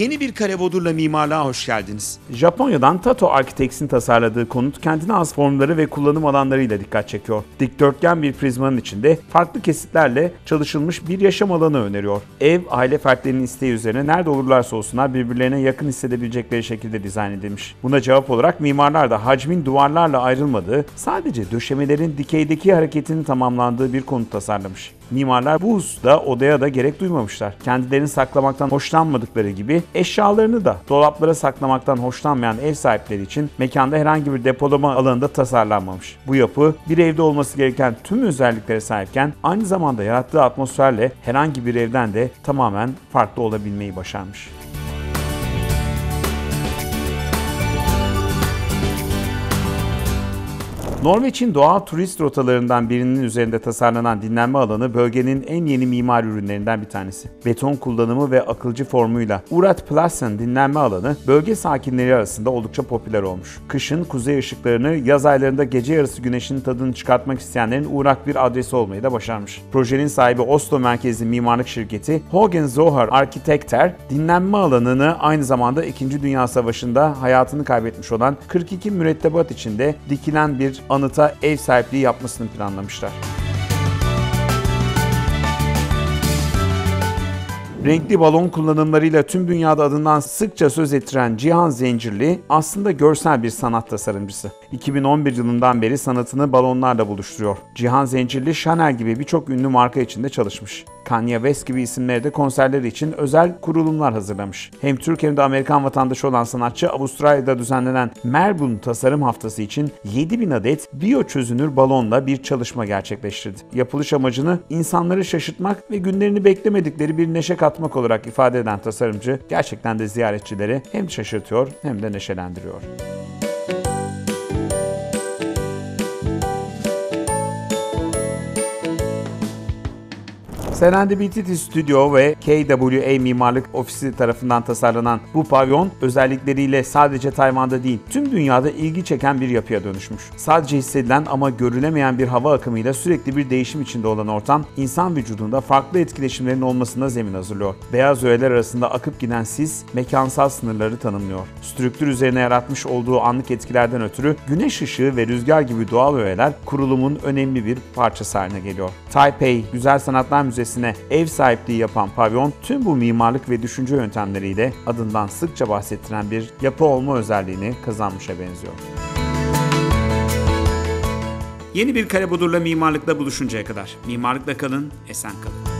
Yeni bir kare bodurla mimarlığa hoş geldiniz. Japonya'dan Tato Architects'in tasarladığı konut kendine az formları ve kullanım alanlarıyla dikkat çekiyor. Dikdörtgen bir prizmanın içinde farklı kesitlerle çalışılmış bir yaşam alanı öneriyor. Ev, aile fertlerinin isteği üzerine nerede olurlarsa olsunlar birbirlerine yakın hissedebilecekleri şekilde dizayn edilmiş. Buna cevap olarak mimarlar da hacmin duvarlarla ayrılmadığı, sadece döşemelerin dikeydeki hareketinin tamamlandığı bir konut tasarlamış. Mimarlar bu hususta odaya da gerek duymamışlar. Kendilerini saklamaktan hoşlanmadıkları gibi eşyalarını da dolaplara saklamaktan hoşlanmayan ev sahipleri için mekanda herhangi bir depolama alanında tasarlanmamış. Bu yapı bir evde olması gereken tüm özelliklere sahipken aynı zamanda yarattığı atmosferle herhangi bir evden de tamamen farklı olabilmeyi başarmış. Norveç'in doğa turist rotalarından birinin üzerinde tasarlanan dinlenme alanı bölgenin en yeni mimari ürünlerinden bir tanesi. Beton kullanımı ve akılcı formuyla Urat Plassen dinlenme alanı bölge sakinleri arasında oldukça popüler olmuş. Kışın kuzey ışıklarını, yaz aylarında gece yarısı güneşin tadını çıkartmak isteyenlerin uğrak bir adresi olmayı da başarmış. Projenin sahibi Oslo merkezli mimarlık şirketi Hogen Zohar Arkitekter dinlenme alanını aynı zamanda 2. Dünya Savaşı'nda hayatını kaybetmiş olan 42 mürettebat içinde dikilen bir anıta ev sahipliği yapmasını planlamışlar. Renkli balon kullanımlarıyla tüm dünyada adından sıkça söz ettiren Cihan Zencirli aslında görsel bir sanat tasarımcısı. 2011 yılından beri sanatını balonlarla buluşturuyor. Cihan Zencirli, Chanel gibi birçok ünlü marka içinde çalışmış. Kanye West gibi isimleri de konserleri için özel kurulumlar hazırlamış. Hem Türk hem de Amerikan vatandaşı olan sanatçı Avustralya'da düzenlenen Melbourne Tasarım Haftası için 7000 adet biyo çözünür balonla bir çalışma gerçekleştirdi. Yapılış amacını insanları şaşırtmak ve günlerini beklemedikleri bir neşe katmak olarak ifade eden tasarımcı gerçekten de ziyaretçileri hem şaşırtıyor hem de neşelendiriyor. Serendipity Studio ve KWA Mimarlık Ofisi tarafından tasarlanan bu pavyon özellikleriyle sadece Tayvan'da değil tüm dünyada ilgi çeken bir yapıya dönüşmüş. Sadece hissedilen ama görülemeyen bir hava akımıyla sürekli bir değişim içinde olan ortam insan vücudunda farklı etkileşimlerin olmasına zemin hazırlıyor. Beyaz öğeler arasında akıp giden sis mekansal sınırları tanımlıyor. Strüktür üzerine yaratmış olduğu anlık etkilerden ötürü güneş ışığı ve rüzgar gibi doğal öğeler kurulumun önemli bir parçası haline geliyor. Taipei Güzel Sanatlar Müzesi Müzesi'ne ev sahipliği yapan pavyon tüm bu mimarlık ve düşünce yöntemleriyle adından sıkça bahsettiren bir yapı olma özelliğini kazanmışa benziyor. Yeni bir kare bodurla mimarlıkla buluşuncaya kadar mimarlıkla kalın, esen kalın.